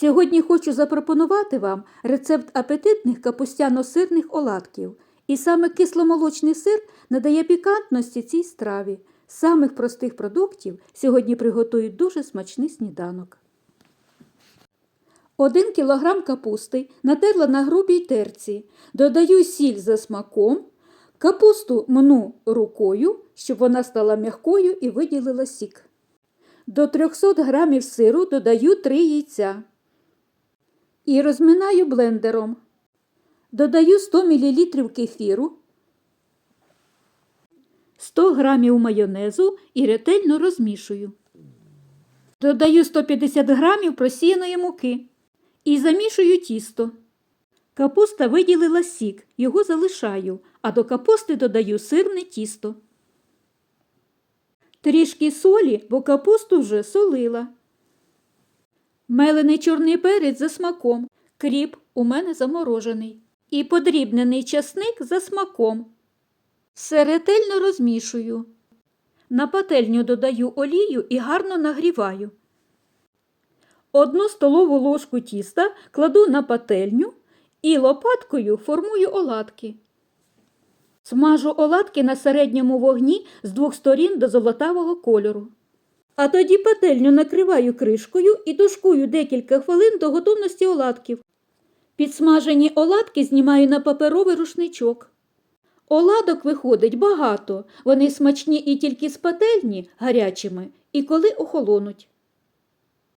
Сьогодні хочу запропонувати вам рецепт апетитних капустяно-сирних оладків. І саме кисломолочний сир надає пікантності цій страві. Самих простих продуктів сьогодні приготують дуже смачний сніданок. 1 кг капусти натерла на грубій терці. Додаю сіль за смаком. Капусту мну рукою, щоб вона стала м'якою і виділила сік. До 300 г сиру додаю 3 яйця. І розминаю блендером. Додаю 100 мл кефіру, 100 г майонезу і ретельно розмішую. Додаю 150 г просіяної муки і замішую тісто. Капуста виділила сік, його залишаю, а до капусти додаю сирне тісто. Трішки солі, бо капусту вже солила. Мелений чорний перець за смаком, кріп у мене заморожений. І подрібнений часник за смаком. Все ретельно розмішую. На пательню додаю олію і гарно нагріваю. Одну столову ложку тіста кладу на пательню і лопаткою формую оладки. Смажу оладки на середньому вогні з двох сторін до золотавого кольору. А тоді пательню накриваю кришкою і тушкую декілька хвилин до готовності оладків. Підсмажені оладки знімаю на паперовий рушничок. Оладок виходить багато, вони смачні і тільки з пательні гарячими, і коли охолонуть.